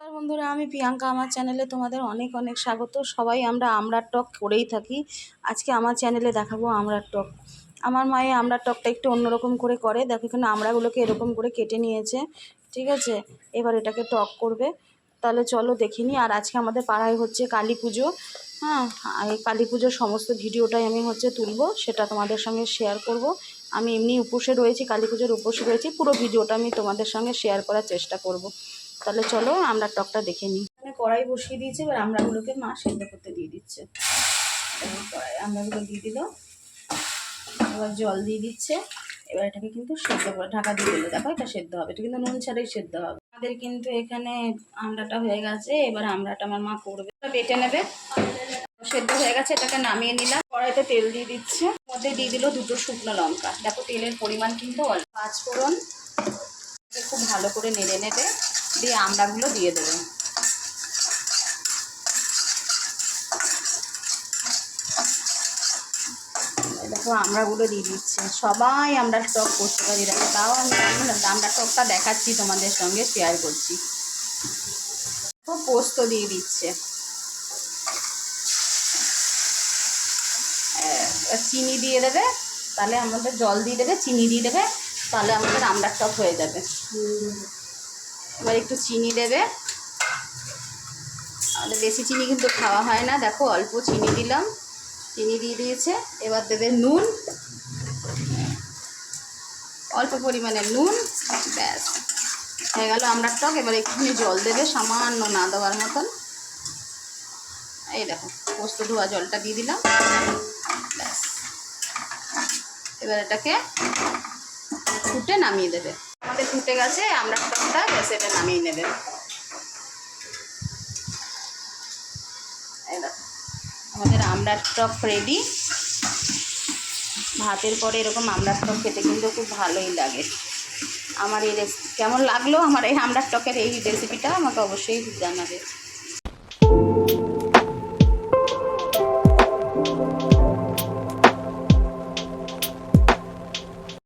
নমস্কার বন্ধুরা, আমি প্রিয়াঙ্কা। আমার চ্যানেলে তোমাদের অনেক অনেক স্বাগত। সবাই আমরা আমড়ার টক করেই থাকি। আজকে আমার চ্যানেলে দেখাবো আমড়ার টক। আমার মায়ে আমড়ার টকটা একটু অন্যরকম করে করে। দেখো এখানে আমড়াগুলোকে এরকম করে কেটে নিয়েছে। ঠিক আছে? এবার এটাকে টক করবে। তাহলে চলো দেখে নিই। আর আজকে আমাদের পাড়ায় হচ্ছে কালী পুজো। হ্যাঁ এই কালী পুজোর সমস্ত ভিডিওটাই আমি হচ্ছে তুলবো। সেটা তোমাদের সঙ্গে শেয়ার করব। আমি এমনি উপোসে রয়েছি, কালী পুজোর উপোসে রয়েছি। পুরো ভিডিওটা আমি তোমাদের সঙ্গে শেয়ার করার চেষ্টা করব। তাহলে চলো আমরা টকটা দেখে নিই। এখানে কড়াই বসিয়ে দিয়েছে, এবার আমড়াগুলোকে মা সেদ্ধ করতে দিয়ে দিচ্ছে। কড়াই আমড়াগুলো দিয়ে দিল। এবার জল দিয়ে দিচ্ছে। এবার এটাকে কিন্তু সেদ্ধ করে ঢাকা দিয়ে দিলে। দেখো, এটা সেদ্ধ হবে। এটা কিন্তু নুন ছাড়াই সেদ্ধ হবে। আমাদের কিন্তু এখানে আমড়াটা হয়ে গেছে। এবার আমড়াটা আমার মা করবে। বেটে নেবে। সেদ্ধ হয়ে গেছে, এটাকে নামিয়ে নিলাম। কড়াইতে তেল দিয়ে দিচ্ছে। মধ্যে দিয়ে দিল দুটো শুকনো লঙ্কা। দেখো, তেলের পরিমাণ কিন্তু অল্প। পাঁচ ফোড়ন খুব ভালো করে নেড়ে নেবে। দিয়ে আমড়াগুলো দিয়ে দেবে। দেখো, আমড়াগুলো দিয়ে দিচ্ছে। সবাই আমরা টক করতে পারি দেখো তাও আমি আমরা টকটা দেখাচ্ছি, তোমাদের সঙ্গে শেয়ার করছি। দেখো, পোস্ত দিয়ে দিচ্ছে। চিনি দিয়ে দেবে, তাহলে আমাদের জল দিয়ে দেবে, চিনি দিয়ে দেবে, তাহলে আমাদের আমড়ার টক হয়ে যাবে। এবার একটু চিনি দেবে। আমাদের বেশি চিনি কিন্তু খাওয়া হয় না। দেখো, অল্প চিনি দিলাম। চিনি দিয়ে দিয়েছে। এবার দেবে নুন। অল্প পরিমাণে নুন। ব্যাস। হয়ে গেল আমরা টক। এবার একটুখানি জল দেবে, সামান্য না দেওয়ার মতন। এই দেখো, পোস্ত ধোয়া জলটা দিয়ে দিলাম। ব্যাস। এবার এটাকে ফুটে নামিয়ে দেবে। হাতে ফুটে গেছে, আমরা টকটা গ্যাসে এটা নামিয়ে নেবেন আমাদের আমড়ার টক রেডি ভাতের পরে এরকম আমড়ার টক খেতে কিন্তু খুব ভালোই লাগে। আমার এই রেসিপি কেমন লাগল আমার এই আমড়ার টকের এই রেসিপিটা আমাকে অবশ্যই জানাবে।